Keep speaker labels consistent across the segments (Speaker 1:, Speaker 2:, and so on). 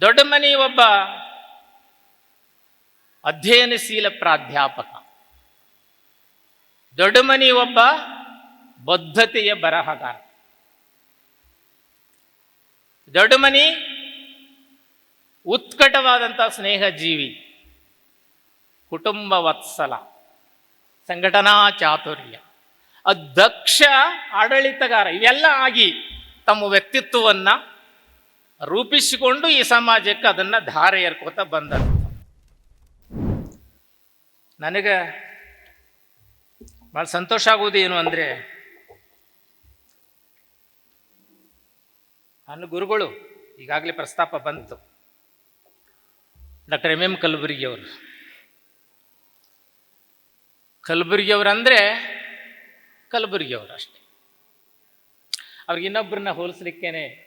Speaker 1: ದೊಡ್ಡ ಮನಿ ಒಬ್ಬ ಅಧ್ಯಯನಶೀಲ ಪ್ರಾಧ್ಯಾಪಕ. ದೊಡ್ಡ ಮನಿ ಒಬ್ಬ ಬದ್ಧತೆಯ ಬರಹಗಾರ. ದೊಡ್ಡ ಮನಿ ಉತ್ಕಟವಾದಂಥ ಸ್ನೇಹ ಜೀವಿ ಕುಟುಂಬ ವತ್ಸಲ. ಸಂಘಟನಾ ಚಾತುರ್ಯ. ಅಧ್ಯಕ್ಷ ಆಡಳಿತಗಾರ. ಇವೆಲ್ಲ ಆಗಿ ತಮ್ಮ ವ್ಯಕ್ತಿತ್ವವನ್ನ ರೂಪಿಸಿಕೊಂಡು ಈ ಸಮಾಜಕ್ಕೆ ಅದನ್ನ ಧಾರೆ ಏರ್ಕೋತ ಬಂದರು ನನಗೆ ಭಾಳ ಸಂತೋಷ ಆಗುವುದು ಏನು ಅಂದರೆ, ನನ್ನ ಗುರುಗಳು ಈಗಾಗಲೇ ಪ್ರಸ್ತಾಪ ಬಂತು. ಡಾಕ್ಟರ್ ಎಂ ಎಂ ಕಲಬುರ್ಗಿಯವರು. ಕಲಬುರ್ಗಿಯವರಂದರೆ ಕಲಬುರ್ಗಿಯವರು ಅಷ್ಟೇ. ಅವ್ರಿಗೆ ಇನ್ನೊಬ್ಬರನ್ನ ಹೋಲಿಸ್ಲಿಕ್ಕೇನೆ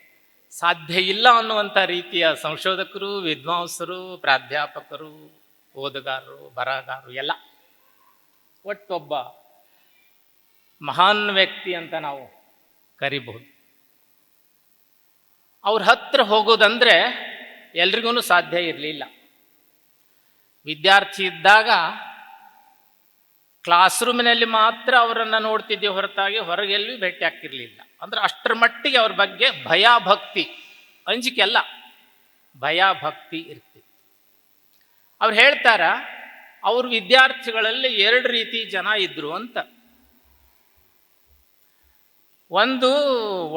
Speaker 1: ಸಾಧ್ಯ ಇಲ್ಲ ಅನ್ನುವಂಥ ರೀತಿಯ ಸಂಶೋಧಕರು, ವಿದ್ವಾಂಸರು, ಪ್ರಾಧ್ಯಾಪಕರು, ಓದುಗಾರರು, ಬರಹಗಾರರು ಎಲ್ಲ ಒಟ್ಟೊಬ್ಬ ಮಹಾನ್ ವ್ಯಕ್ತಿ ಅಂತ ನಾವು ಕರಿಬಹುದು. ಅವ್ರ ಹತ್ರ ಹೋಗೋದಂದ್ರೆ ಎಲ್ರಿಗೂ ಸಾಧ್ಯ ಇರಲಿಲ್ಲ. ವಿದ್ಯಾರ್ಥಿ ಇದ್ದಾಗ ಕ್ಲಾಸ್ ರೂಮಿನಲ್ಲಿ ಮಾತ್ರ ಅವರನ್ನು ನೋಡ್ತಿದ್ದೆ ಹೊರತಾಗಿ ಹೊರಗೆಲ್ಲೂ ಭೇಟಿ ಆಗ್ತಿರ್ಲಿಲ್ಲ. ಅಂದ್ರೆ ಅಷ್ಟರ ಮಟ್ಟಿಗೆ ಅವ್ರ ಬಗ್ಗೆ ಭಯ ಭಕ್ತಿ ಅಂಜಿಕೆ ಅಲ್ಲ ಭಯ ಭಕ್ತಿ ಇರ್ತಿತ್ತು. ಅವ್ರು ಹೇಳ್ತಾರ, ಅವ್ರ ವಿದ್ಯಾರ್ಥಿಗಳಲ್ಲಿ ಎರಡು ರೀತಿ ಜನ ಇದ್ರು ಅಂತ. ಒಂದು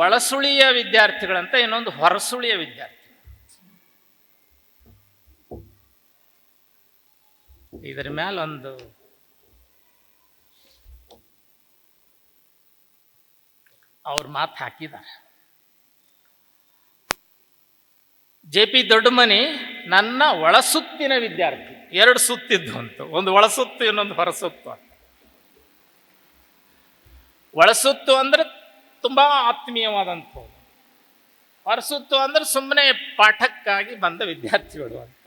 Speaker 1: ಒಳಸುಳಿಯ ವಿದ್ಯಾರ್ಥಿಗಳಂತ, ಇನ್ನೊಂದು ಹೊರಸುಳಿಯ ವಿದ್ಯಾರ್ಥಿ. ಇದರ ಮೇಲೊಂದು ಅವ್ರ ಮಾತು ಹಾಕಿದ್ದಾರೆ ಜೆ ಪಿ ದೊಡ್ಡಮನಿ ನನ್ನ ಒಳಸುತ್ತಿನ ವಿದ್ಯಾರ್ಥಿ. ಎರಡು ಸುತ್ತಿದ್ದು ಅಂತ. ಒಂದು ಒಳಸುತ್ತು, ಇನ್ನೊಂದು ಹೊರಸುತ್ತು ಅಂತ. ಒಳಸುತ್ತು ಅಂದ್ರೆ ತುಂಬಾ ಆತ್ಮೀಯವಾದಂಥ ಹೊರಸುತ್ತು ಅಂದ್ರೆ ಸುಮ್ಮನೆ ಪಾಠಕ್ಕಾಗಿ ಬಂದ ವಿದ್ಯಾರ್ಥಿಗಳು ಅಂತ.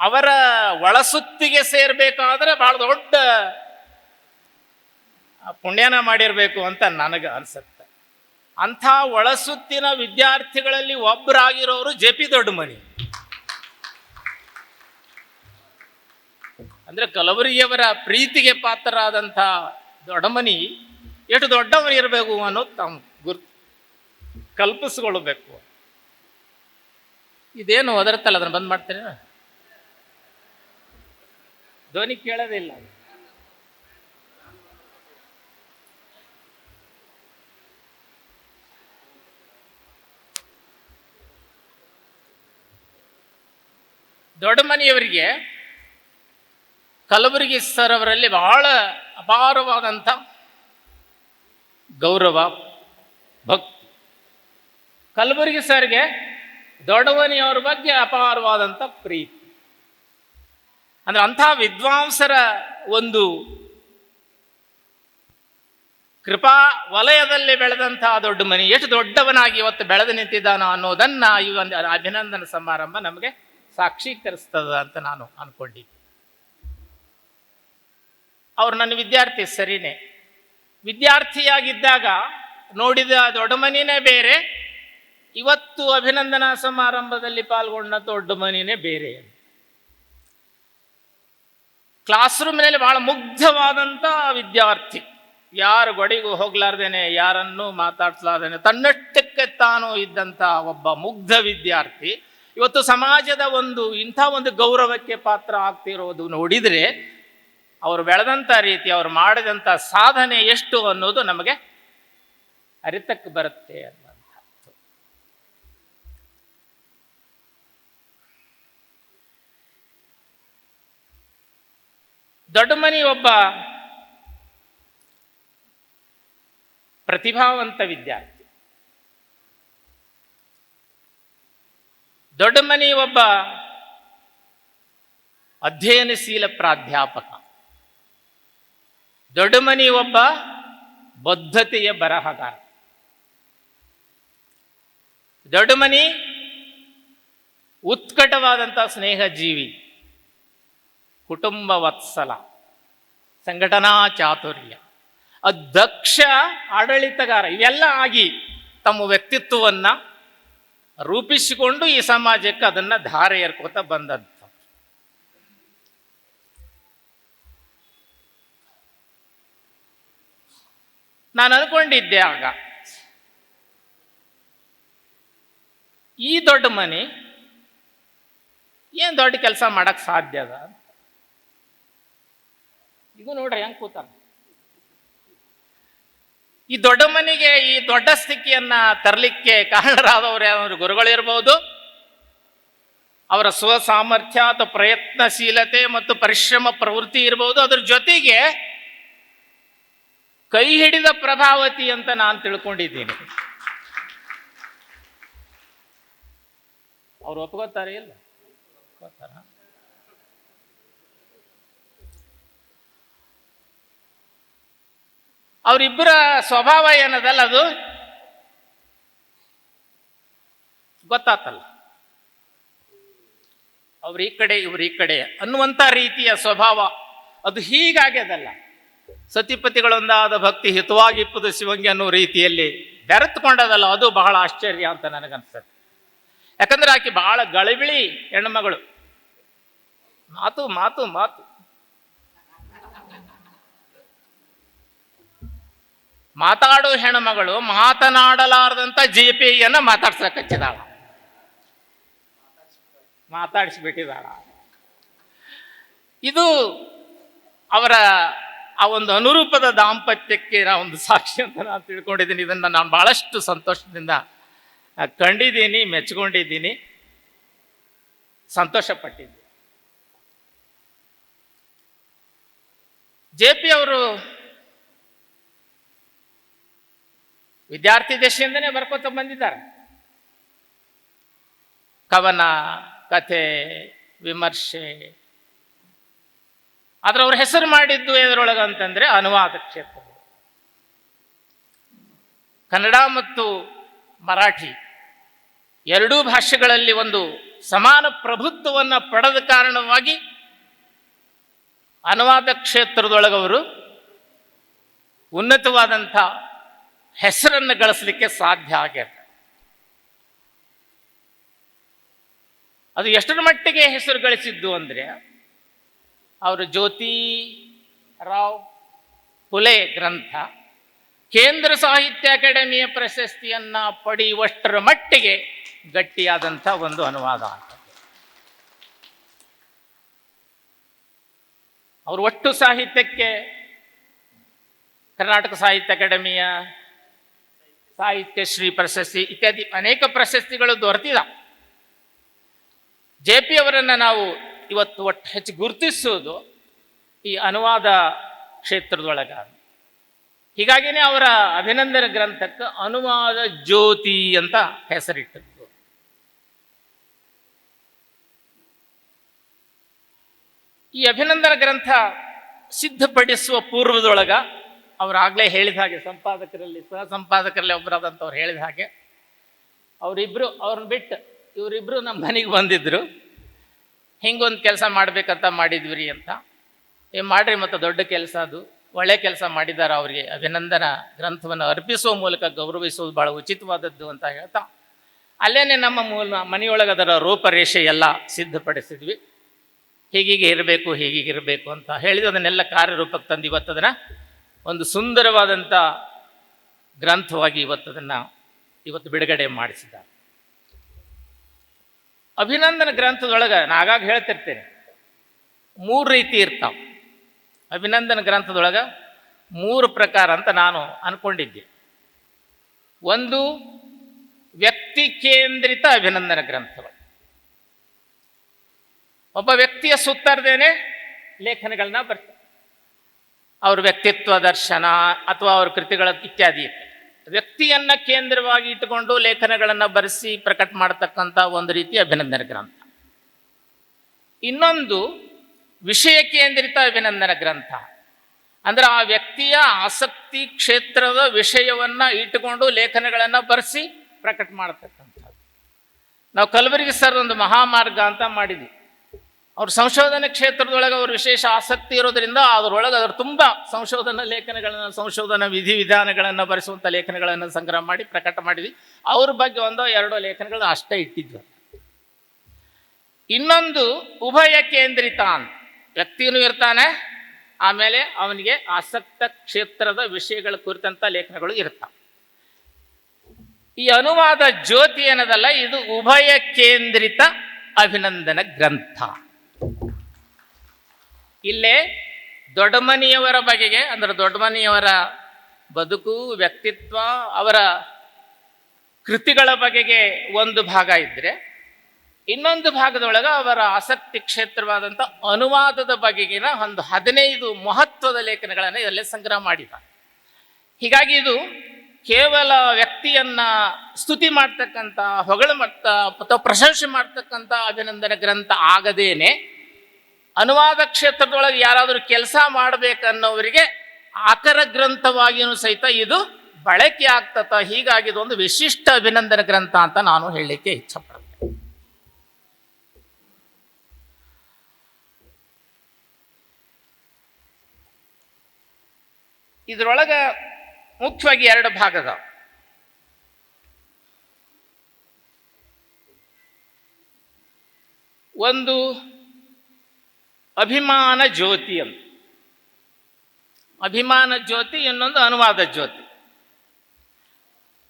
Speaker 1: ಅವರ ಒಳಸುತ್ತಿಗೆ ಸೇರ್ಬೇಕಾದ್ರೆ ಬಹಳ ದೊಡ್ಡ ಪುಣ್ಯನ ಮಾಡಿರಬೇಕು ಅಂತ ನನಗೆ ಅನಿಸುತ್ತೆ. ಅಂಥ ಒಳಸುತ್ತಿನ ವಿದ್ಯಾರ್ಥಿಗಳಲ್ಲಿ ಒಬ್ಬರಾಗಿರೋರು ಜೆ ಪಿ ದೊಡ್ಡಮನಿ. ಅಂದ್ರೆ ಕಲಬುರಗಿಯವರ ಪ್ರೀತಿಗೆ ಪಾತ್ರರಾದಂಥ ದೊಡ್ಡಮನಿ ಎಷ್ಟು ದೊಡ್ಡವನು ಇರಬೇಕು ಅನ್ನೋದು ತಮ್ಮ ಗುರು, ಕಲ್ಪಿಸ್ಕೊಳ್ಬೇಕು. ಇದೇನು ಒದರ್ತಲ್ಲ ಅದನ್ನು ಬಂದ್ ಮಾಡ್ತೇನೆ ಧ್ವನಿ ಕೇಳೋದಿಲ್ಲ ದೊಡ್ಡ ಮನೆಯವರಿಗೆ ಕಲಬುರಗಿ ಸರ್ ಅವರಲ್ಲಿ ಬಹಳ ಅಪಾರವಾದಂಥ ಗೌರವ, ಭಕ್ತಿ. ಕಲಬುರಗಿ ಸರ್ಗೆ ದೊಡ್ಡವನಿಯವರ ಬಗ್ಗೆ ಅಪಾರವಾದಂಥ ಪ್ರೀತಿ. ಅಂದ್ರೆ ಅಂಥ ವಿದ್ವಾಂಸರ ಒಂದು ಕೃಪಾ ವಲಯದಲ್ಲಿ ಬೆಳೆದಂತಹ ದೊಡ್ಡ ಮನೆ ಎಷ್ಟು ದೊಡ್ಡವನಾಗಿ ಇವತ್ತು ಬೆಳೆದು ನಿಂತಿದ್ದಾನೋ ಅನ್ನೋದನ್ನ ಈ ಒಂದು ಅಭಿನಂದನ ಸಮಾರಂಭ ನಮಗೆ ಸಾಕ್ಷೀಕರಿಸ್ತದ ಅಂತ ನಾನು ಅನ್ಕೊಂಡಿದ್ದೆ. ಅವರು ನನ್ನ ವಿದ್ಯಾರ್ಥಿ ಸರಿನೇ. ವಿದ್ಯಾರ್ಥಿಯಾಗಿದ್ದಾಗ ನೋಡಿದ ದೊಡ್ಡ ಮನಿನೇ ಬೇರೆ, ಇವತ್ತು ಅಭಿನಂದನಾ ಸಮಾರಂಭದಲ್ಲಿ ಪಾಲ್ಗೊಂಡ ದೊಡ್ಡ ಮನಿನೇ ಬೇರೆ ಕ್ಲಾಸ್ ರೂಮ್ನಲ್ಲಿ ಬಹಳ ಮುಗ್ಧವಾದಂಥ ವಿದ್ಯಾರ್ಥಿ. ಯಾರು ಗೊಡಿಗೂ ಹೋಗ್ಲಾರ್ದೇನೆ, ಯಾರನ್ನೂ ಮಾತಾಡ್ಸಲಾರ್ದೇನೆ, ತನ್ನಷ್ಟಕ್ಕೆ ತಾನು ಇದ್ದಂಥ ಒಬ್ಬ ಮುಗ್ಧ ವಿದ್ಯಾರ್ಥಿ. ಇವತ್ತು ಸಮಾಜದ ಒಂದು, ಇಂಥ ಒಂದು ಗೌರವಕ್ಕೆ ಪಾತ್ರ ಆಗ್ತಿರೋದು ನೋಡಿದರೆ, ಅವರು ಬೆಳೆದಂಥ ರೀತಿ, ಅವರು ಮಾಡಿದಂಥ ಸಾಧನೆ ಎಷ್ಟು ಅನ್ನೋದು ನಮಗೆ ಅರಿತಕ್ಕೆ ಬರುತ್ತೆ ಅನ್ನುವಂಥದ್ದು. ದೊಡ್ಡಮನಿ ಒಬ್ಬ ಪ್ರತಿಭಾವಂತ ವಿದ್ಯಾರ್ಥಿ. ದೊಡ್ಡ ಮನಿ ಒಬ್ಬ ಅಧ್ಯಯನಶೀಲ ಪ್ರಾಧ್ಯಾಪಕ. ದೊಡ್ಡ ಮನಿ ಒಬ್ಬ ಬದ್ಧತೆಯ ಬರಹಗಾರ. ದೊಡ್ಡ ಮನಿ ಉತ್ಕಟವಾದಂಥ ಸ್ನೇಹ ಜೀವಿ ಕುಟುಂಬ ವತ್ಸಲ, ಸಂಘಟನಾ ಚಾತುರ್ಯ, ಅಧ್ಯಕ್ಷ ಆಡಳಿತಗಾರ, ಇವೆಲ್ಲ ಆಗಿ ತಮ್ಮ ವ್ಯಕ್ತಿತ್ವವನ್ನ ರೂಪಿಸಿಕೊಂಡು ಈ ಸಮಾಜಕ್ಕೆ ಅದನ್ನ ಧಾರೆ ಏರ್ಕೋತ ಬಂದದ್ದು. ನಾನು ಅನ್ಕೊಂಡಿದ್ದೆ ಆಗ. ಈ ದೊಡ್ಡ ಮನೆ ಏನು ದೊಡ್ಡ ಕೆಲಸ ಮಾಡಕ್ ಸಾಧ್ಯ ಅದ ಇದು ನೋಡ್ರಿ ಹೆಂಗೆ ಕೂತಾರ. ಈ ದೊಡ್ಡ ಮನೆಗೆ ಈ ದೊಡ್ಡ ಸ್ಥಿತಿಯನ್ನ ತರಲಿಕ್ಕೆ ಕಾರಣರಾದವರು ಯಾವ ಗುರುಗಳಿರ್ಬೋದು. ಅವರ ಸ್ವಸಾಮರ್ಥ್ಯ ಅಥವಾ ಪ್ರಯತ್ನಶೀಲತೆ ಮತ್ತು ಪರಿಶ್ರಮ ಪ್ರವೃತ್ತಿ ಇರಬಹುದು ಅದ್ರ ಜೊತೆಗೆ ಕೈ ಹಿಡಿದ ಪ್ರಭಾವತಿ ಅಂತ ನಾನು ತಿಳ್ಕೊಂಡಿದ್ದೀನಿ. ಅವ್ರು ಒಪ್ಕೋತಾರೆ ಇಲ್ಲ ಒಪ್ಕೋತಾರ? ಅವರಿಬ್ಬರ ಸ್ವಭಾವ ಏನದಲ್ಲ ಅದು? ಗೊತ್ತಾತಲ್ಲ. ಅವ್ರ ಈ ಕಡೆ, ಇವ್ರ ಈ ಕಡೆ ಅನ್ನುವಂಥ ರೀತಿಯ ಸ್ವಭಾವ ಅದು ಹೀಗಾಗ್ಯದಲ್ಲ. ಸತಿಪತಿಗಳೊಂದಾದ ಭಕ್ತಿ ಹಿತವಾಗಿಪ್ಪದು ಶಿವಂಗಿ ಅನ್ನೋ ರೀತಿಯಲ್ಲಿ ಬೆರೆತುಕೊಂಡದಲ್ಲ, ಅದು ಬಹಳ ಆಶ್ಚರ್ಯ ಅಂತ ನನಗನ್ಸುತ್ತೆ. ಯಾಕಂದ್ರೆ ಆಕೆ ಬಹಳ ಗಳಿಬಿಳಿ ಹೆಣ್ಮಗಳು ಮಾತು ಮಾತು ಮಾತು. ಮಾತಾಡೋ ಹೆಣ್ಮಗಳು ಮಾತನಾಡಲಾರದಂತ ಜೆ ಪಿ ಅನ್ನ ಮಾತಾಡ್ಸಕಚ್ಚಿದಾಳ ಮಾತಾಡಿಸ್ಬಿಟ್ಟಿದಾಳ ಇದು ಅವರ ಆ ಒಂದು ಅನುರೂಪದ ದಾಂಪತ್ಯಕ್ಕೆ ನಾ ಒಂದು ಸಾಕ್ಷಿ ಅಂತ ನಾನು ತಿಳ್ಕೊಂಡಿದ್ದೀನಿ. ಇದನ್ನು ನಾನು ಬಹಳಷ್ಟು ಸಂತೋಷದಿಂದ ಕಂಡಿದ್ದೀನಿ, ಮೆಚ್ಕೊಂಡಿದ್ದೀನಿ. ಸಂತೋಷಪಟ್ಟಿದ್ದೀನಿ. ಜೆ ಪಿ ಅವರು ವಿದ್ಯಾರ್ಥಿ ದಶೆಯಿಂದನೇ ಬರ್ಕೋತ ಬಂದಿದ್ದಾರೆ. ಕವನ, ಕಥೆ, ವಿಮರ್ಶೆ. ಆದ್ರೆ ಅವ್ರ ಹೆಸರು ಮಾಡಿದ್ದು ಎದರೊಳಗೆ ಅಂತಂದ್ರೆ ಅನುವಾದ ಕ್ಷೇತ್ರ. ಕನ್ನಡ ಮತ್ತು ಮರಾಠಿ ಎರಡೂ ಭಾಷೆಗಳಲ್ಲಿ ಒಂದು ಸಮಾನ ಪ್ರಭುತ್ವವನ್ನ ಪಡೆದ ಕಾರಣವಾಗಿ ಅನುವಾದ ಕ್ಷೇತ್ರದೊಳಗವರು ಉನ್ನತವಾದಂಥ ಹೆಸರನ್ನು ಗಳಿಸಲಿಕ್ಕೆ ಸಾಧ್ಯ ಆಗ್ಯದ ಅದು ಎಷ್ಟರ ಮಟ್ಟಿಗೆ ಹೆಸರು ಗಳಿಸಿದ್ದು ಅಂದ್ರೆ, ಅವರು ಜ್ಯೋತಿ ರಾವ್ ಹುಲೆ ಗ್ರಂಥ, ಕೇಂದ್ರ ಸಾಹಿತ್ಯ ಅಕಾಡೆಮಿಯ ಪ್ರಶಸ್ತಿಯನ್ನ ಪಡೆಯುವಷ್ಟರ ಮಟ್ಟಿಗೆ ಗಟ್ಟಿಯಾದಂಥ ಒಂದು ಅನುವಾದ ಅವರು ಒಟ್ಟು ಸಾಹಿತ್ಯಕ್ಕೆ ಕರ್ನಾಟಕ ಸಾಹಿತ್ಯ ಅಕಾಡೆಮಿಯ ಸಾಹಿತ್ಯ, ಶ್ರೀ ಪ್ರಶಸ್ತಿ ಇತ್ಯಾದಿ ಅನೇಕ ಪ್ರಶಸ್ತಿಗಳು ದೊರೆತಿದ. ಜೆ ಪಿ ಅವರನ್ನು ನಾವು ಇವತ್ತು ಒಟ್ಟು ಹೆಚ್ಚು ಗುರುತಿಸುವುದು ಈ ಅನುವಾದ ಕ್ಷೇತ್ರದೊಳಗ. ಹೀಗಾಗಿನೇ ಅವರ ಅಭಿನಂದನ ಗ್ರಂಥಕ್ಕೆ ಅನುವಾದ ಜ್ಯೋತಿ ಅಂತ ಹೆಸರಿಟ್ಟದ್ದು. ಈ ಅಭಿನಂದನ ಗ್ರಂಥ ಸಿದ್ಧಪಡಿಸುವ ಪೂರ್ವದೊಳಗ ಅವರಾಗಲೇ ಹೇಳಿದ ಹಾಗೆ, ಸಂಪಾದಕರಲ್ಲಿ ಸಹ ಸಂಪಾದಕರಲ್ಲಿ ಒಬ್ಬರಾದಂಥವ್ರು ಹೇಳಿದ ಹಾಗೆ. ಅವರಿಬ್ಬರು ಅವ್ರನ್ನ ಬಿಟ್ಟು ಇವರಿಬ್ಬರು ನಮ್ಮ ಮನೆಗೆ ಬಂದಿದ್ದರು ಹಿಂಗೊಂದು ಕೆಲಸ ಮಾಡ್ಬೇಕಂತ ಮಾಡಿದ್ವಿ ಅಂತ. ಏ, ಮಾಡ್ರಿ ಮತ್ತು ದೊಡ್ಡ ಕೆಲಸ ಅದು. ಒಳ್ಳೆ ಕೆಲಸ ಮಾಡಿದ್ದಾರೆ ಅವರಿಗೆ. ಅಭಿನಂದನ. ಗ್ರಂಥವನ್ನು ಅರ್ಪಿಸುವ ಮೂಲಕ ಗೌರವಿಸುವುದು ಬಹಳ ಉಚಿತವಾದದ್ದು ಅಂತ ಹೇಳ್ತಾ. ಅಲ್ಲೇನೆ ನಮ್ಮ ಮೂಲ ಮನೆಯೊಳಗೆ ಅದರ ರೂಪರೇಷೆ ಎಲ್ಲ ಸಿದ್ಧಪಡಿಸಿದ್ವಿ. ಹೀಗೀಗೆ ಇರಬೇಕು ಹೀಗೀಗಿರಬೇಕು ಅಂತ ಹೇಳಿದ ಅದನ್ನೆಲ್ಲ ಕಾರ್ಯರೂಪಕ್ಕೆ ತಂದು ಇವತ್ತು ಅದನ್ನು ಒಂದು ಸುಂದರವಾದಂಥ ಗ್ರಂಥವಾಗಿ ಇವತ್ತು ಅದನ್ನು ಇವತ್ತು ಬಿಡುಗಡೆ ಮಾಡಿಸಿದ್ದಾರೆ. ಅಭಿನಂದನ ಗ್ರಂಥದೊಳಗೆ ನಾಗಾಗ ಹೇಳ್ತಿರ್ತೇನೆ. ಮೂರು ರೀತಿ ಇರ್ತಾವ. ಅಭಿನಂದನ ಗ್ರಂಥದೊಳಗೆ ಮೂರು ಪ್ರಕಾರ ಅಂತ ನಾನು ಅನ್ಕೊಂಡಿದ್ದೆ. ಒಂದು ವ್ಯಕ್ತಿ ಕೇಂದ್ರಿತ ಅಭಿನಂದನ ಗ್ರಂಥಗಳು. ಒಬ್ಬ ವ್ಯಕ್ತಿಯ ಸುತ್ತಾರ್ದೇನೆ ಲೇಖನಗಳನ್ನ ಬರ್ತಾರೆ ಅವ್ರ ವ್ಯಕ್ತಿತ್ವ ದರ್ಶನ ಅಥವಾ ಅವ್ರ ಕೃತಿಗಳ ಇತ್ಯಾದಿ ವ್ಯಕ್ತಿಯನ್ನ ಕೇಂದ್ರವಾಗಿ ಇಟ್ಟುಕೊಂಡು ಲೇಖನಗಳನ್ನು ಬರೆಸಿ ಪ್ರಕಟ ಮಾಡತಕ್ಕಂಥ ಒಂದು ರೀತಿ ಅಭಿನಂದನ ಗ್ರಂಥ. ಇನ್ನೊಂದು ವಿಷಯ ಕೇಂದ್ರಿತ ಅಭಿನಂದನ ಗ್ರಂಥ. ಅಂದ್ರೆ ಆ ವ್ಯಕ್ತಿಯ ಆಸಕ್ತಿ ಕ್ಷೇತ್ರದ ವಿಷಯವನ್ನ ಇಟ್ಟುಕೊಂಡು ಲೇಖನಗಳನ್ನು ಬರೆಸಿ ಪ್ರಕಟ ಮಾಡತಕ್ಕಂಥದ್ದು. ನಾವು ಕಲಬುರಗಿ ಸರ್ ಒಂದು ಮಹಾಮಾರ್ಗ ಅಂತ ಮಾಡಿದ್ವಿ. ಅವ್ರ ಸಂಶೋಧನೆ ಕ್ಷೇತ್ರದೊಳಗೆ ಅವ್ರ ವಿಶೇಷ ಆಸಕ್ತಿ ಇರೋದ್ರಿಂದ ಅದರೊಳಗೆ ಅದ್ರ ತುಂಬ ಸಂಶೋಧನಾ ಲೇಖನಗಳನ್ನು, ಸಂಶೋಧನಾ ವಿಧಿವಿಧಾನಗಳನ್ನು ಬರೆಸುವಂಥ ಲೇಖನಗಳನ್ನು ಸಂಗ್ರಹ ಮಾಡಿ ಪ್ರಕಟ ಮಾಡಿದ್ವಿ. ಅವ್ರ ಬಗ್ಗೆ ಒಂದೋ ಎರಡೋ ಲೇಖನಗಳು ಅಷ್ಟೇ ಇಟ್ಟಿದ್ವಿ. ಇನ್ನೊಂದು ಉಭಯ ಕೇಂದ್ರಿತ ಅಂತ ಇರ್ತಾನೆ, ಆಮೇಲೆ ಅವನಿಗೆ ಆಸಕ್ತ ಕ್ಷೇತ್ರದ ವಿಷಯಗಳ ಕುರಿತಂಥ ಲೇಖನಗಳು ಇರ್ತಾವೆ. ಈ ಅನುವಾದ ಜ್ಯೋತಿ ಏನದಲ್ಲ, ಇದು ಉಭಯ ಕೇಂದ್ರಿತ ಅಭಿನಂದನ ಗ್ರಂಥ. ಇಲ್ಲೇ ದೊಡ್ಡಮನಿಯವರ ಬಗೆಗೆ, ಅಂದ್ರೆ ದೊಡ್ಡಮನಿಯವರ ಬದುಕು, ವ್ಯಕ್ತಿತ್ವ, ಅವರ ಕೃತಿಗಳ ಬಗೆಗೆ ಒಂದು ಭಾಗ ಇದ್ದರೆ ಇನ್ನೊಂದು ಭಾಗದೊಳಗೆ ಅವರ ಆಸಕ್ತಿ ಕ್ಷೇತ್ರವಾದಂಥ ಅನುವಾದದ ಬಗೆಗಿನ ಒಂದು ಹದಿನೈದು ಮಹತ್ವದ ಲೇಖನಗಳನ್ನು ಇದರಲ್ಲಿ ಸಂಗ್ರಹ ಮಾಡಿದ. ಹೀಗಾಗಿ ಇದು ಕೇವಲ ವ್ಯಕ್ತಿಯನ್ನ ಸ್ತುತಿ ಮಾಡ್ತಕ್ಕಂಥ ಹೊಗಳ ಮಟ್ಟ ಅಥವಾ ಪ್ರಶಂಸೆ ಮಾಡ್ತಕ್ಕಂಥ ಅಭಿನಂದನ ಗ್ರಂಥ ಆಗದೇನೆ ಅನುವಾದ ಕ್ಷೇತ್ರದೊಳಗೆ ಯಾರಾದರೂ ಕೆಲಸ ಮಾಡಬೇಕನ್ನೋರಿಗೆ ಆಕರ ಗ್ರಂಥವಾಗಿಯೂ ಸಹಿತ ಇದು ಬಳಕೆ ಆಗ್ತತ. ಹೀಗಾಗಿ ಇದೊಂದು ವಿಶಿಷ್ಟ ಅಭಿನಂದನ ಗ್ರಂಥ ಅಂತ ನಾನು ಹೇಳಲಿಕ್ಕೆ ಇಚ್ಛಪಡ್ತೇನೆ. ಇದರೊಳಗೆ ಮುಖ್ಯವಾಗಿ ಎರಡು ಭಾಗದ. ಒಂದು ಅಭಿಮಾನ ಜ್ಯೋತಿ ಅಂತ. ಅಭಿಮಾನ ಜ್ಯೋತಿ ಇನ್ನೊಂದು ಅನುವಾದ ಜ್ಯೋತಿ.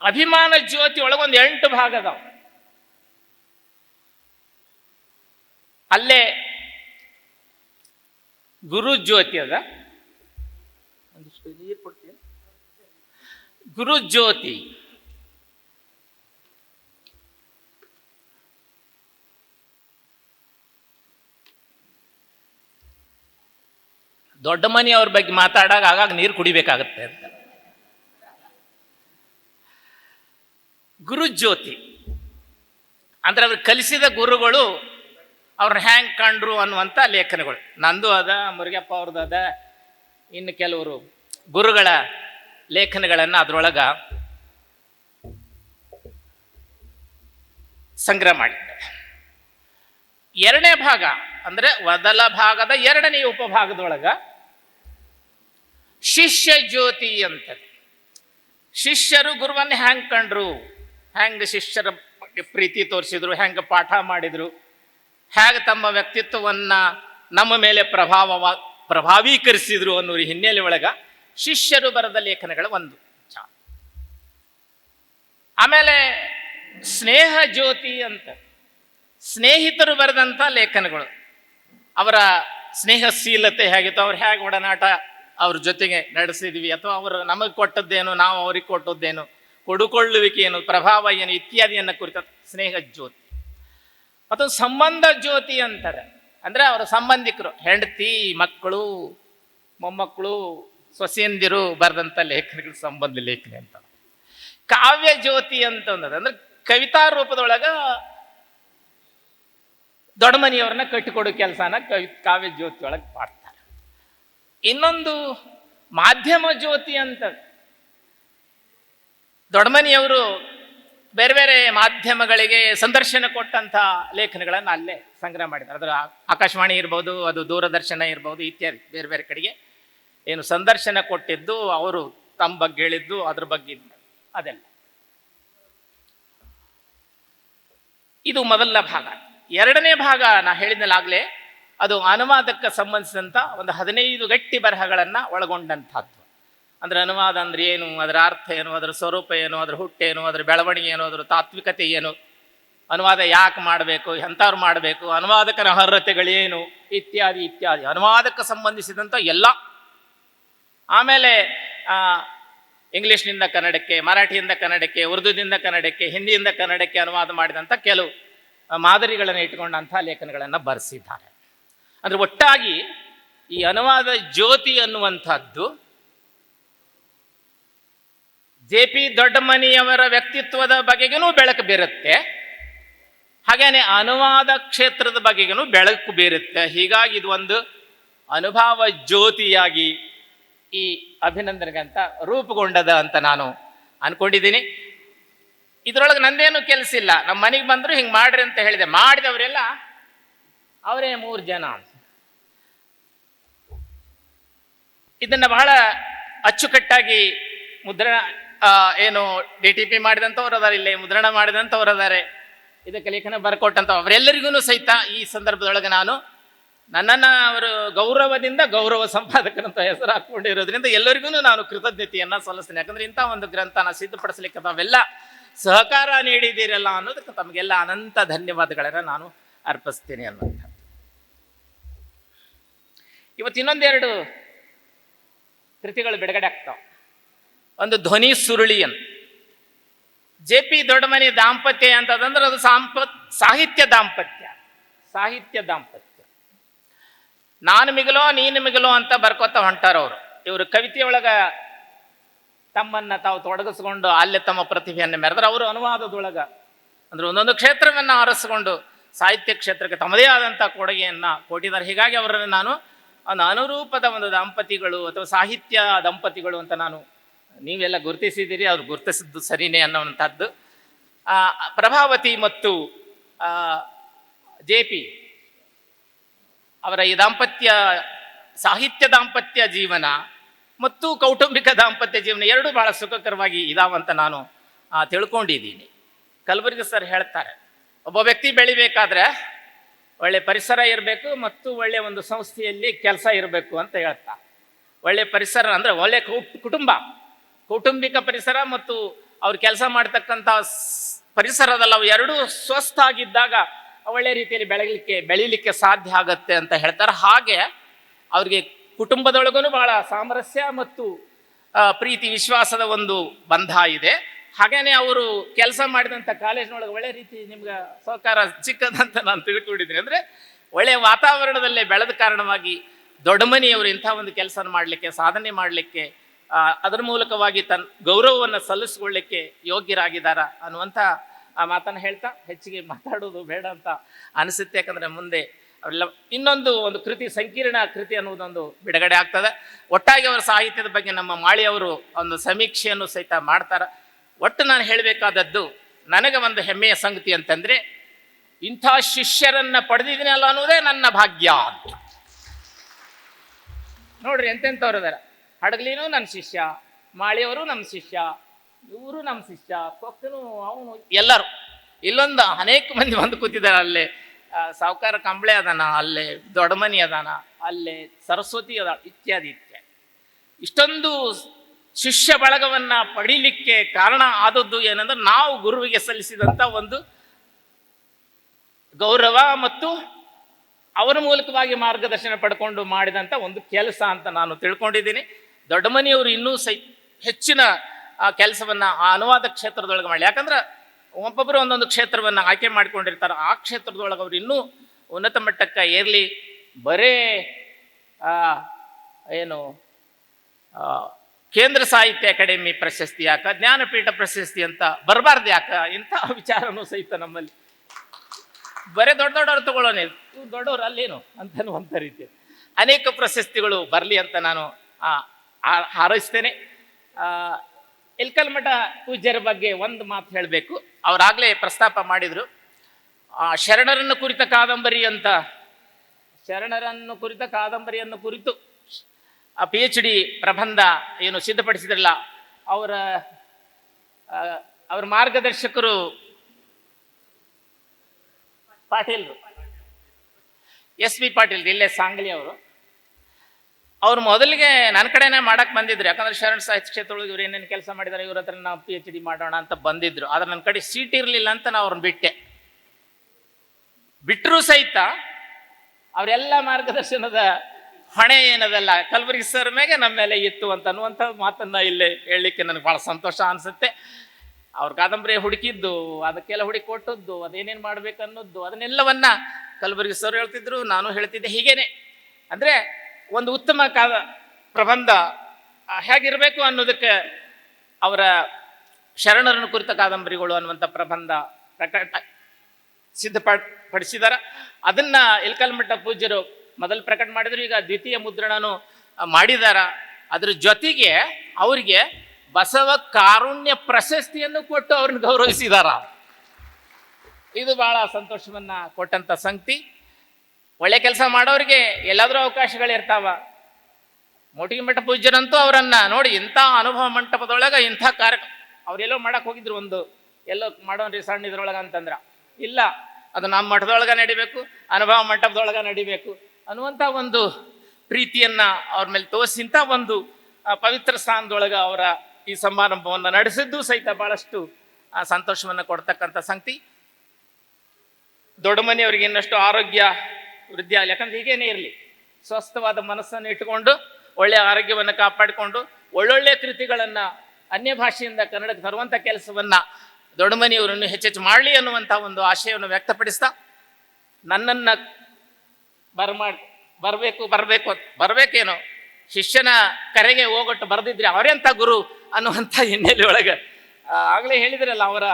Speaker 1: ಅಭಿಮಾನ ಜ್ಯೋತಿ ಒಳಗೊಂದು ಎಂಟು ಭಾಗ ಅದಾವ. ಅಲ್ಲೇ ಗುರು ಜ್ಯೋತಿ ಅದ. ಗುರು ಜ್ಯೋತಿ. ದೊಡ್ಡ ಮನೆಯವ್ರ ಬಗ್ಗೆ ಮಾತಾಡಾಗ ಆಗಾಗ ನೀರು ಕುಡಿಬೇಕಾಗತ್ತೆ ಅಂತ. ಗುರು ಜ್ಯೋತಿ ಅಂದ್ರೆ ಅವ್ರು ಕಲಿಸಿದ ಗುರುಗಳು ಅವ್ರನ್ನ ಹ್ಯಾಂಗ್ ಕಂಡ್ರು ಅನ್ನುವಂಥ ಲೇಖನಗಳು. ನಂದು ಅದ, ಮುರುಗಪ್ಪ ಅವ್ರದ್ದು ಅದ, ಇನ್ನು ಕೆಲವರು ಗುರುಗಳ ಲೇಖನಗಳನ್ನು ಅದರೊಳಗ ಸಂಗ್ರಹ ಮಾಡಿದ್ದಾರೆ. ಎರಡನೇ ಭಾಗ, ಅಂದ್ರೆ ಮೊದಲ ಭಾಗದ ಎರಡನೇ ಉಪಭಾಗದೊಳಗ ಶಿಷ್ಯ ಜ್ಯೋತಿ ಅಂತ ಶಿಷ್ಯರು ಗುರುವನ್ನ ಹ್ಯಾಂಗ್ ಕಂಡ್ರು? ಹ್ಯಾಂಗ ಶಿಷ್ಯರ ಪ್ರೀತಿ ತೋರಿಸಿದ್ರು? ಹ್ಯಾಂಗ ಪಾಠ ಮಾಡಿದ್ರು? ಹೇಗೆ ತಮ್ಮ ವ್ಯಕ್ತಿತ್ವವನ್ನ ನಮ್ಮ ಮೇಲೆ ಪ್ರಭಾವ ಪ್ರಭಾವೀಕರಿಸಿದ್ರು ಅನ್ನೋ ಹಿನ್ನೆಲೆ ಒಳಗ ಶಿಷ್ಯರು ಬರೆದ ಲೇಖನಗಳ ಒಂದು. ಆಮೇಲೆ ಸ್ನೇಹ ಜ್ಯೋತಿ ಅಂತ. ಸ್ನೇಹಿತರು ಬರೆದಂಥ ಲೇಖನಗಳು. ಅವರ ಸ್ನೇಹಶೀಲತೆ ಹೇಗಿತ್ತು, ಅವ್ರು ಹೇಗೆ ಒಡನಾಟ ಅವ್ರ ಜೊತೆಗೆ ನಡೆಸಿದ್ವಿ, ಅಥವಾ ಅವರು ನಮಗೆ ಕೊಟ್ಟದ್ದೇನು, ನಾವು ಅವ್ರಿಗೆ ಕೊಟ್ಟದ್ದೇನು, ಕೊಡುಕೊಳ್ಳುವಿಕೆ ಏನು, ಪ್ರಭಾವ ಏನು, ಇತ್ಯಾದಿಯನ್ನು ಕುರಿತ ಸ್ನೇಹ ಜ್ಯೋತಿ. ಮತ್ತು ಸಂಬಂಧ ಜ್ಯೋತಿ ಅಂತಾರೆ. ಅಂದರೆ ಅವರ ಸಂಬಂಧಿಕರು, ಹೆಂಡತಿ, ಮಕ್ಕಳು, ಮೊಮ್ಮಕ್ಕಳು, ಸೊಸೆಯಂದಿರು ಬರೆದಂಥ ಲೇಖನಗಳು ಸಂಬಂಧ ಲೇಖನ ಅಂತ. ಕಾವ್ಯ ಜ್ಯೋತಿ ಅಂತ ಅಂದ್ರೆ ಕವಿತಾ ರೂಪದೊಳಗ ದೊಡ್ಡ ಮನೆಯವ್ರನ್ನ ಕಟ್ಟಿಕೊಡೋ ಕೆಲಸನ ಕವಿ ಕಾವ್ಯ ಜ್ಯೋತಿ ಒಳಗೆ ಮಾಡ್ತಾರೆ. ಇನ್ನೊಂದು ಮಾಧ್ಯಮ ಜ್ಯೋತಿ ಅಂತ. ದೊಡ್ಡಮನಿಯವರು ಬೇರೆ ಬೇರೆ ಮಾಧ್ಯಮಗಳಿಗೆ ಸಂದರ್ಶನ ಕೊಟ್ಟಂಥ ಲೇಖನಗಳನ್ನು ಅಲ್ಲೇ ಸಂಗ್ರಹ ಮಾಡಿದ್ದಾರೆ. ಅದರ ಆಕಾಶವಾಣಿ ಇರ್ಬೋದು, ಅದು ದೂರದರ್ಶನ ಇರ್ಬೋದು, ಇತ್ಯಾದಿ ಬೇರೆ ಬೇರೆ ಕಡೆಗೆ ಏನು ಸಂದರ್ಶನ ಕೊಟ್ಟಿದ್ದು ಅವರು ತಮ್ಮ ಬಗ್ಗೆ ಹೇಳಿದ್ದು ಅದ್ರ ಬಗ್ಗೆ ಅದೆಲ್ಲ. ಇದು ಮೊದಲ ಭಾಗ. ಎರಡನೇ ಭಾಗ ನಾ ಹೇಳಿದಲಾಗಲೇ ಅದು ಅನುವಾದಕ್ಕೆ ಸಂಬಂಧಿಸಿದಂಥ ಒಂದು ಹದಿನೈದು ಗಟ್ಟಿ ಬರಹಗಳನ್ನು ಒಳಗೊಂಡಂಥದ್ದು. ಅಂದ್ರೆ ಅನುವಾದ ಅಂದ್ರೆ ಏನು? ಅದರ ಅರ್ಥ ಏನು? ಅದರ ಸ್ವರೂಪ ಏನು? ಅದರ ಹುಟ್ಟೇನು ಅದರ ಬೆಳವಣಿಗೆ ಏನು? ಅದರ ತಾತ್ವಿಕತೆ ಏನು? ಅನುವಾದ ಯಾಕೆ ಮಾಡಬೇಕು? ಎಂಥವ್ರು ಮಾಡಬೇಕು? ಅನುವಾದಕನ ಅರ್ಹತೆಗಳೇನು? ಇತ್ಯಾದಿ ಇತ್ಯಾದಿ. ಅನುವಾದಕ್ಕೆ ಸಂಬಂಧಿಸಿದಂಥ ಎಲ್ಲ. ಆಮೇಲೆ ಇಂಗ್ಲೀಷ್ನಿಂದ ಕನ್ನಡಕ್ಕೆ, ಮರಾಠಿಯಿಂದ ಕನ್ನಡಕ್ಕೆ, ಉರ್ದುದಿಂದ ಕನ್ನಡಕ್ಕೆ, ಹಿಂದಿಯಿಂದ ಕನ್ನಡಕ್ಕೆ ಅನುವಾದ ಮಾಡಿದಂಥ ಕೆಲವು. ಮಾದರಿಗಳನ್ನು ಇಟ್ಕೊಂಡಂಥ ಲೇಖನಗಳನ್ನು ಬರೆಸಿದ್ದಾರೆ. ಅಂದರೆ ಒಟ್ಟಾಗಿ ಈ ಅನುವಾದ ಜ್ಯೋತಿ ಅನ್ನುವಂಥದ್ದು ಜೆ ಪಿ ದೊಡ್ಡಮನಿಯವರ ವ್ಯಕ್ತಿತ್ವದ ಬಗೆಗೂ ಬೆಳಕು ಬೀರುತ್ತೆ. ಹಾಗೇನೆ ಅನುವಾದ ಕ್ಷೇತ್ರದ ಬಗೆಗೂ ಬೆಳಕು ಬೀರುತ್ತೆ. ಹೀಗಾಗಿ ಇದು ಒಂದು ಅನುಭವ ಜ್ಯೋತಿಯಾಗಿ ಈ ಅಭಿನಂದನೆಗಂತ ರೂಪುಗೊಂಡದ ಅಂತ ನಾನು ಅನ್ಕೊಂಡಿದ್ದೀನಿ. ಇದರೊಳಗೆ ನಂದೇನು ಕೆಲಸ ಇಲ್ಲ. ನಮ್ಮ ಮನೆಗೆ ಬಂದರು ಹಿಂಗೆ ಮಾಡ್ರಿ ಅಂತ ಹೇಳಿದೆ. ಮಾಡಿದವರೆಲ್ಲ ಅವರೇ ಮೂರು ಜನ ಅಂತ. ಇದನ್ನ ಬಹಳ ಅಚ್ಚುಕಟ್ಟಾಗಿ ಮುದ್ರಣ ಏನು ಡಿ ಟಿ ಪಿ ಮಾಡಿದಂಥವ್ರು ಅದಾರೆ, ಇಲ್ಲಿ ಮುದ್ರಣ ಮಾಡಿದಂಥವ್ರು ಅದಾರೆ. ಇದಕ್ಕೆ ಲೇಖನ ಬರ್ಕೊಟ್ಟಂತ ಅವರೆಲ್ಲರಿಗೂ ಸಹಿತ ಈ ಸಂದರ್ಭದೊಳಗೆ ನಾನು ನನ್ನನ್ನು ಅವರು ಗೌರವದಿಂದ ಗೌರವ ಸಂಪಾದಕರಂತ ಹೆಸರು ಹಾಕೊಂಡಿರೋದ್ರಿಂದ ಎಲ್ಲರಿಗೂ ನಾನು ಕೃತಜ್ಞತೆಯನ್ನು ಸಲ್ಲಿಸ್ತೇನೆ. ಯಾಕಂದ್ರೆ ಇಂಥ ಒಂದು ಗ್ರಂಥನ ಸಿದ್ಧಪಡಿಸಲಿಕ್ಕೆ ತಾವೆಲ್ಲ ಸಹಕಾರ ನೀಡಿದ್ದೀರಲ್ಲ ಅನ್ನೋದಕ್ಕೆ ತಮಗೆಲ್ಲ ಅನಂತ ಧನ್ಯವಾದಗಳನ್ನು ನಾನು ಅರ್ಪಿಸ್ತೀನಿ ಅನ್ನುವಂಥ ಇವತ್ತು ಇನ್ನೊಂದೆರಡು ಕೃತಿಗಳು ಬಿಡುಗಡೆ ಆಗ್ತಾವ. ಒಂದು ಧ್ವನಿ ಸುರುಳಿ ಅಂತ. ಜೆ ಪಿ ದೊಡ್ಡಮನೆ ದಾಂಪತ್ಯ ಅಂತದಂದ್ರೆ ಅದು ಸಾಂಪ, ಸಾಹಿತ್ಯ ದಾಂಪತ್ಯ. ಸಾಹಿತ್ಯ ದಾಂಪತ್ಯ. ನಾನು ಮಿಗಲೋ ನೀನು ಮಿಗಲೋ ಅಂತ ಬರ್ಕೋತ ಹೊಂಟಾರ ಅವರು ಇವರು ಕವಿತೆಯೊಳಗ ತಮ್ಮನ್ನ ತಾವು ತೊಡಗಿಸ್ಕೊಂಡು ಅಲ್ಲೇ ತಮ್ಮ ಪ್ರತಿಭೆಯನ್ನು ಮೆರೆದ್ರೆ. ಅವರು ಅನುವಾದದೊಳಗ ಅಂದ್ರೆ ಒಂದೊಂದು ಕ್ಷೇತ್ರವನ್ನು ಆರಿಸಿಕೊಂಡು ಸಾಹಿತ್ಯ ಕ್ಷೇತ್ರಕ್ಕೆ ತಮ್ಮದೇ ಆದಂಥ ಕೊಡುಗೆಯನ್ನ ಕೊಟ್ಟಿದ್ದಾರೆ. ಹೀಗಾಗಿ ಅವರನ್ನು ನಾನು ಒಂದು ಅನುರೂಪದ ಒಂದು ದಂಪತಿಗಳು ಅಥವಾ ಸಾಹಿತ್ಯ ದಂಪತಿಗಳು ಅಂತ ನಾನು ನೀವೆಲ್ಲ ಗುರುತಿಸಿದ್ದೀರಿ ಅವ್ರು ಗುರುತಿಸಿದ್ದು ಸರಿನೇ ಅನ್ನುವಂಥದ್ದು. ಆ, ಪ್ರಭಾವತಿ ಮತ್ತು ಜೆ ಪಿ ಅವರ ಈ ದಾಂಪತ್ಯ ಸಾಹಿತ್ಯ ದಾಂಪತ್ಯ ಜೀವನ ಮತ್ತು ಕೌಟುಂಬಿಕ ದಾಂಪತ್ಯ ಜೀವನ ಎರಡೂ ಬಹಳ ಸುಖಕರವಾಗಿ ಇದಾವಂತ ನಾನು ತಿಳ್ಕೊಂಡಿದ್ದೀನಿ. ಕಲಬುರಗಿ ಸರ್ ಹೇಳ್ತಾರೆ, ಒಬ್ಬ ವ್ಯಕ್ತಿ ಬೆಳಿಬೇಕಾದ್ರೆ ಒಳ್ಳೆ ಪರಿಸರ ಇರಬೇಕು ಮತ್ತು ಒಳ್ಳೆ ಒಂದು ಸಂಸ್ಥೆಯಲ್ಲಿ ಕೆಲಸ ಇರಬೇಕು ಅಂತ ಹೇಳ್ತಾ. ಒಳ್ಳೆ ಪರಿಸರ ಅಂದರೆ ಒಳ್ಳೆ ಕೌಟ್ ಕುಟುಂಬ, ಕೌಟುಂಬಿಕ ಪರಿಸರ ಮತ್ತು ಅವ್ರು ಕೆಲಸ ಮಾಡ್ತಕ್ಕಂಥ ಪರಿಸರದಲ್ಲಿ ಅವು ಎರಡೂ ಸ್ವಸ್ಥ ಆಗಿದ್ದಾಗ ಒಳ್ಳೆ ರೀತಿಯಲ್ಲಿ ಬೆಳಗಲಿಕ್ಕೆ, ಬೆಳೀಲಿಕ್ಕೆ ಸಾಧ್ಯ ಆಗುತ್ತೆ ಅಂತ ಹೇಳ್ತಾರೆ. ಹಾಗೆ ಅವ್ರಿಗೆ ಕುಟುಂಬದೊಳಗೂ ಬಹಳ ಸಾಮರಸ್ಯ ಮತ್ತು ಪ್ರೀತಿ ವಿಶ್ವಾಸದ ಒಂದು ಬಂಧ ಇದೆ. ಹಾಗೇನೆ ಅವರು ಕೆಲಸ ಮಾಡಿದಂಥ ಕಾಲೇಜ್ನೊಳಗೆ ಒಳ್ಳೆ ರೀತಿ ನಿಮ್ಗೆ ಸಹಕಾರ ಸಿಕ್ಕದಂತ ನಾನು ತಿಳ್ಕೊಂಡಿದ್ದೀನಿ. ಅಂದರೆ ಒಳ್ಳೆಯ ವಾತಾವರಣದಲ್ಲೇ ಬೆಳೆದ ಕಾರಣವಾಗಿ ದೊಡ್ಡಮನಿಯವರು ಇಂಥ ಒಂದು ಕೆಲಸ ಮಾಡಲಿಕ್ಕೆ, ಸಾಧನೆ ಮಾಡಲಿಕ್ಕೆ ಅದರ ಮೂಲಕವಾಗಿ ತನ್ನ ಗೌರವವನ್ನು ಸಲ್ಲಿಸ್ಕೊಳ್ಳಿಕ್ಕೆ ಯೋಗ್ಯರಾಗಿದ್ದಾರ ಅನ್ನುವಂಥ ಆ ಮಾತನ್ನು ಹೇಳ್ತಾ ಹೆಚ್ಚಿಗೆ ಮಾತಾಡೋದು ಬೇಡ ಅಂತ ಅನಿಸುತ್ತೆ. ಯಾಕಂದರೆ ಮುಂದೆ ಅವರೆಲ್ಲ ಇನ್ನೊಂದು ಒಂದು ಕೃತಿ, ಸಂಕೀರ್ಣ ಕೃತಿ ಅನ್ನುವುದೊಂದು ಬಿಡುಗಡೆ ಆಗ್ತದೆ. ಒಟ್ಟಾಗಿ ಅವರ ಸಾಹಿತ್ಯದ ಬಗ್ಗೆ ನಮ್ಮ ಮಾಳಿಯವರು ಒಂದು ಸಮೀಕ್ಷೆಯನ್ನು ಸಹಿತ ಮಾಡ್ತಾರೆ. ಒಟ್ಟು ನಾನು ಹೇಳಬೇಕಾದದ್ದು, ನನಗೆ ಒಂದು ಹೆಮ್ಮೆಯ ಸಂಗತಿ ಅಂತಂದರೆ, ಇಂಥ ಶಿಷ್ಯರನ್ನ ಪಡೆದಿದ್ದೀನಲ್ಲ ಅನ್ನೋದೇ ನನ್ನ ಭಾಗ್ಯ ಅಂತ. ನೋಡ್ರಿ ಎಂತೆಂಥವ್ರು ಅದಾರ ಹಡಗ್ಲಿನೂ ನನ್ನ ಶಿಷ್ಯ, ಮಾಳಿಯವರು ನಮ್ಮ ಶಿಷ್ಯ, ಇವರು ನಮ್ಮ ಶಿಷ್ಯ, ಕೊಕ್ಕನು ಅವನು ಎಲ್ಲರೂ. ಇಲ್ಲೊಂದು ಅನೇಕ ಮಂದಿ ಬಂದು ಕೂತಿದ್ದಾರೆ ಅಲ್ಲೇ. ಸಾವುಕಾರ ಕಂಬಳೆ ಅದಾನ, ಅಲ್ಲೇ ದೊಡ್ಡಮನಿ ಅದಾನ, ಅಲ್ಲೇ ಸರಸ್ವತಿ ಅದ, ಇತ್ಯಾದಿ ಇತ್ಯಾದಿ. ಇಷ್ಟೊಂದು ಶಿಷ್ಯ ಬಳಗವನ್ನ ಪಡೀಲಿಕ್ಕೆ ಕಾರಣ ಆದದ್ದು ಏನಂದ್ರೆ ನಾವು ಗುರುವಿಗೆ ಸಲ್ಲಿಸಿದಂಥ ಒಂದು ಗೌರವ ಮತ್ತು ಅವರ ಮೂಲಕವಾಗಿ ಮಾರ್ಗದರ್ಶನ ಪಡ್ಕೊಂಡು ಮಾಡಿದಂಥ ಒಂದು ಕೆಲಸ ಅಂತ ನಾನು ತಿಳ್ಕೊಂಡಿದ್ದೀನಿ. ದೊಡ್ಡಮನಿಯವರು ಇನ್ನೂ ಸೈ ಹೆಚ್ಚಿನ ಕೆಲಸವನ್ನ ಆ ಅನುವಾದ ಕ್ಷೇತ್ರದೊಳಗೆ ಮಾಡಿ ಯಾಕಂದ್ರೆ ಒಬ್ಬೊಬ್ಬರು ಒಂದೊಂದು ಕ್ಷೇತ್ರವನ್ನು ಆಯ್ಕೆ ಮಾಡ್ಕೊಂಡಿರ್ತಾರೆ. ಆ ಕ್ಷೇತ್ರದೊಳಗೆ ಅವ್ರು ಇನ್ನೂ ಉನ್ನತ ಮಟ್ಟಕ್ಕೆ ಏರ್ಲಿ. ಬರೇ ಏನು ಕೇಂದ್ರ ಸಾಹಿತ್ಯ ಅಕಾಡೆಮಿ ಪ್ರಶಸ್ತಿ ಯಾಕ, ಜ್ಞಾನಪೀಠ ಪ್ರಶಸ್ತಿ ಅಂತ ಬರಬಾರ್ದು ಯಾಕ? ಇಂಥ ವಿಚಾರನೂ ಸಹಿತ ನಮ್ಮಲ್ಲಿ. ಬರೇ ದೊಡ್ಡ ದೊಡ್ಡವ್ರು ತಗೊಳ್ಳೋನೆ ದೊಡ್ಡವ್ರು ಅಲ್ಲೇನು ಅಂತ ಅನ್ನುವಂಥ ರೀತಿ. ಅನೇಕ ಪ್ರಶಸ್ತಿಗಳು ಬರಲಿ ಅಂತ ನಾನು ಹಾರೈಸ್ತೇನೆ. ಇಲ್ಕಲ್ಮಠ ಪೂಜ್ಯರ ಬಗ್ಗೆ ಒಂದು ಮಾತು ಹೇಳಬೇಕು. ಅವರಾಗಲೇ ಪ್ರಸ್ತಾಪ ಮಾಡಿದರು. ಶರಣರನ್ನು ಕುರಿತ ಕಾದಂಬರಿ ಅಂತ. ಶರಣರನ್ನು ಕುರಿತ ಕಾದಂಬರಿಯನ್ನು ಕುರಿತು ಆ ಪಿ ಎಚ್ ಡಿ ಪ್ರಬಂಧ ಏನು ಸಿದ್ಧಪಡಿಸಿದ್ರಲ್ಲ, ಅವರ ಅವರ ಮಾರ್ಗದರ್ಶಕರು ಪಾಟೀಲ್ರು. ಎಸ್ ವಿ ಪಾಟೀಲ್ ಇಲ್ಲೇ ಸಾಂಗ್ಲಿ ಅವರು. ಅವ್ರು ಮೊದಲಿಗೆ ನನ್ನ ಕಡೆನೇ ಮಾಡಕ್ಕೆ ಬಂದಿದ್ರು. ಯಾಕಂದ್ರೆ ಶರಣ ಸಾಹಿತ್ಯ ಕ್ಷೇತ್ರದೊಳಗೆ ಇವ್ರು ಏನೇನು ಕೆಲಸ ಮಾಡಿದ್ದಾರೆ ಇವ್ರ ಹತ್ರ ನಾವು ಪಿ ಎಚ್ ಡಿ ಮಾಡೋಣ ಅಂತ ಬಂದಿದ್ರು. ಆದ್ರೆ ನನ್ನ ಕಡೆ ಸೀಟ್ ಇರಲಿಲ್ಲ ಅಂತ ನಾವು ಅವ್ರನ್ನ ಬಿಟ್ಟೆ. ಬಿಟ್ಟರೂ ಸಹಿತ ಅವರೆಲ್ಲ ಮಾರ್ಗದರ್ಶನದ ಹೊಣೆ ಏನದಲ್ಲ, ಕಲಬುರಗಿ ಸರ್ ಮೇಲೆ ನಮ್ಮ ಮೇಲೆ ಇತ್ತು ಅಂತ ಅನ್ನುವಂಥ ಮಾತನ್ನ ಇಲ್ಲಿ ಹೇಳಲಿಕ್ಕೆ ನನಗೆ ಭಾಳ ಸಂತೋಷ ಅನಿಸುತ್ತೆ. ಅವ್ರ ಕಾದಂಬರಿ ಹುಡುಕಿದ್ದು, ಅದಕ್ಕೆಲ್ಲ ಹುಡುಕಿ ಕೊಟ್ಟದ್ದು ಅದೇನೇನು ಮಾಡ್ಬೇಕು ಅನ್ನೋದು ಅದನ್ನೆಲ್ಲವನ್ನ ಕಲಬುರಗಿ ಸರ್ ಹೇಳ್ತಿದ್ರು, ನಾನು ಹೇಳ್ತಿದ್ದೆ ಹೀಗೇನೆ. ಅಂದರೆ ಒಂದು ಉತ್ತಮ ಕಾದ ಪ್ರಬಂಧ ಹೇಗಿರಬೇಕು ಅನ್ನೋದಕ್ಕೆ ಅವರ ಶರಣರನ್ನು ಕುರಿತ ಕಾದಂಬರಿಗಳು ಅನ್ನುವಂಥ ಪ್ರಬಂಧ ಪ್ರಕಟ ಸಿದ್ಧಪಡ್ ಪಡಿಸಿದಾರ ಅದನ್ನ ಇಲ್ಕಲ್ಮಠ ಪೂಜ್ಯರು ಮೊದಲು ಪ್ರಕಟ ಮಾಡಿದ್ರು, ಈಗ ದ್ವಿತೀಯ ಮುದ್ರಣನು ಮಾಡಿದಾರ. ಅದ್ರ ಜೊತೆಗೆ ಅವರಿಗೆ ಬಸವ ಕಾರುಣ್ಯ ಪ್ರಶಸ್ತಿಯನ್ನು ಕೊಟ್ಟು ಅವ್ರನ್ನ ಗೌರವಿಸಿದಾರ. ಇದು ಬಹಳ ಸಂತೋಷವನ್ನ ಕೊಟ್ಟಂತ ಸಂಗತಿ. ಒಳ್ಳೆ ಕೆಲಸ ಮಾಡೋರಿಗೆ ಎಲ್ಲಾದ್ರೂ ಅವಕಾಶಗಳಿರ್ತಾವ ಮೋಟಿಗೆ ಮಠ ಪೂಜ್ಯರಂತೂ ಅವರನ್ನ ನೋಡಿ ಇಂಥ ಅನುಭವ ಮಂಟಪದೊಳಗೆ ಇಂಥ ಕಾರ್ಯ ಅವರೆಲ್ಲೋ ಮಾಡಕ್ಕೆ ಹೋಗಿದ್ರು ಒಂದು. ಎಲ್ಲೋ ಮಾಡೋನ್ರಿ ಸಣ್ಣ ಇದ್ರೊಳಗೆ ಅಂತಂದ್ರ. ಇಲ್ಲ, ಅದು ನಮ್ಮ ಮಠದೊಳಗೆ ನಡಿಬೇಕು, ಅನುಭವ ಮಂಟಪದೊಳಗೆ ನಡಿಬೇಕು ಅನ್ನುವಂಥ ಒಂದು ಪ್ರೀತಿಯನ್ನು ಅವ್ರ ಮೇಲೆ ತೋರಿಸಿಂತ ಒಂದು ಪವಿತ್ರ ಸ್ಥಾನದೊಳಗೆ ಅವರ ಈ ಸಮಾರಂಭವನ್ನು ನಡೆಸಿದ್ದು ಸಹಿತ ಭಾಳಷ್ಟು ಸಂತೋಷವನ್ನು ಕೊಡ್ತಕ್ಕಂಥ ಸಂಗತಿ. ದೊಡ್ಡ ಮನೆಯವರಿಗೆ ಇನ್ನಷ್ಟು ಆರೋಗ್ಯ ವೃದ್ಧಿ ಆಗಲಿ ಯಾಕಂದ್ರೆ ಹೀಗೇನೆ ಇರಲಿ. ಸ್ವಸ್ಥವಾದ ಮನಸ್ಸನ್ನು ಇಟ್ಟುಕೊಂಡು ಒಳ್ಳೆಯ ಆರೋಗ್ಯವನ್ನು ಕಾಪಾಡಿಕೊಂಡು, ಒಳ್ಳೊಳ್ಳೆ ಕೃತಿಗಳನ್ನು, ಅನ್ಯ ಭಾಷೆಯಿಂದ ಕನ್ನಡಕ್ಕೆ ತರುವಂಥ ಕೆಲಸವನ್ನು ದೊಡ್ಡ ಮನೆಯವರನ್ನು ಹೆಚ್ಚೆಚ್ಚು ಮಾಡಲಿ ಅನ್ನುವಂಥ ಒಂದು ಆಶಯವನ್ನು ವ್ಯಕ್ತಪಡಿಸ್ತಾ, ನನ್ನನ್ನು ಬರಮಾಡಿ ಬರಬೇಕು ಬರಬೇಕು ಬರಬೇಕೇನೋ? ಶಿಷ್ಯನ ಕರೆಗೆ ಹೋಗೊಟ್ಟು ಬರೆದಿದ್ರೆ ಅವರೆಂಥ ಗುರು ಅನ್ನುವಂಥ ಹಿನ್ನೆಲೆ ಒಳಗೆ ಆಗಲೇ ಹೇಳಿದ್ರಲ್ಲ ಅವರ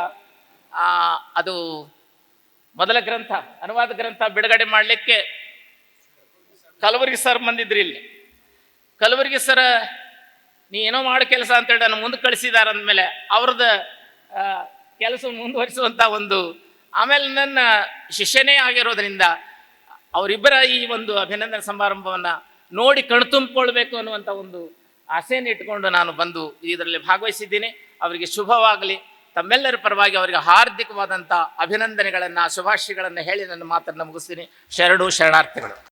Speaker 1: ಅದು ಮೊದಲ ಗ್ರಂಥ, ಅನುವಾದ ಗ್ರಂಥ ಬಿಡುಗಡೆ ಮಾಡಲಿಕ್ಕೆ ಕಲಬುರಗಿ ಸರ್ ಬಂದಿದ್ರಿ ಇಲ್ಲಿ. ಕಲಬುರಗಿ ಸರ, ನೀ ಏನೋ ಮಾಡೋ ಕೆಲಸ ಅಂತೇಳಿ ನನ್ನ ಮುಂದೆ ಕಳಿಸಿದಾರ ಅಂದಮೇಲೆ ಅವ್ರದ್ದು ಕೆಲಸ ಮುಂದುವರಿಸುವಂಥ ಒಂದು, ಆಮೇಲೆ ನನ್ನ ಶಿಷ್ಯನೇ ಆಗಿರೋದ್ರಿಂದ ಅವರಿಬ್ಬರ ಈ ಒಂದು ಅಭಿನಂದನೆ ಸಮಾರಂಭವನ್ನು ನೋಡಿ ಕಣ್ತುಂಬಿಕೊಳ್ಬೇಕು ಅನ್ನುವಂಥ ಒಂದು ಆಸೆಯನ್ನು ಇಟ್ಕೊಂಡು ನಾನು ಬಂದು ಇದರಲ್ಲಿ ಭಾಗವಹಿಸಿದ್ದೀನಿ. ಅವರಿಗೆ ಶುಭವಾಗಲಿ. ತಮ್ಮೆಲ್ಲರ ಪರವಾಗಿ ಅವರಿಗೆ ಹಾರ್ದಿಕವಾದಂಥ ಅಭಿನಂದನೆಗಳನ್ನು ಶುಭಾಶಯಗಳನ್ನು ಹೇಳಿ ನನ್ನ ಮಾತನ್ನು ಮುಗಿಸ್ತೀನಿ. ಶರಣು ಶರಣಾರ್ಥಿಗಳು.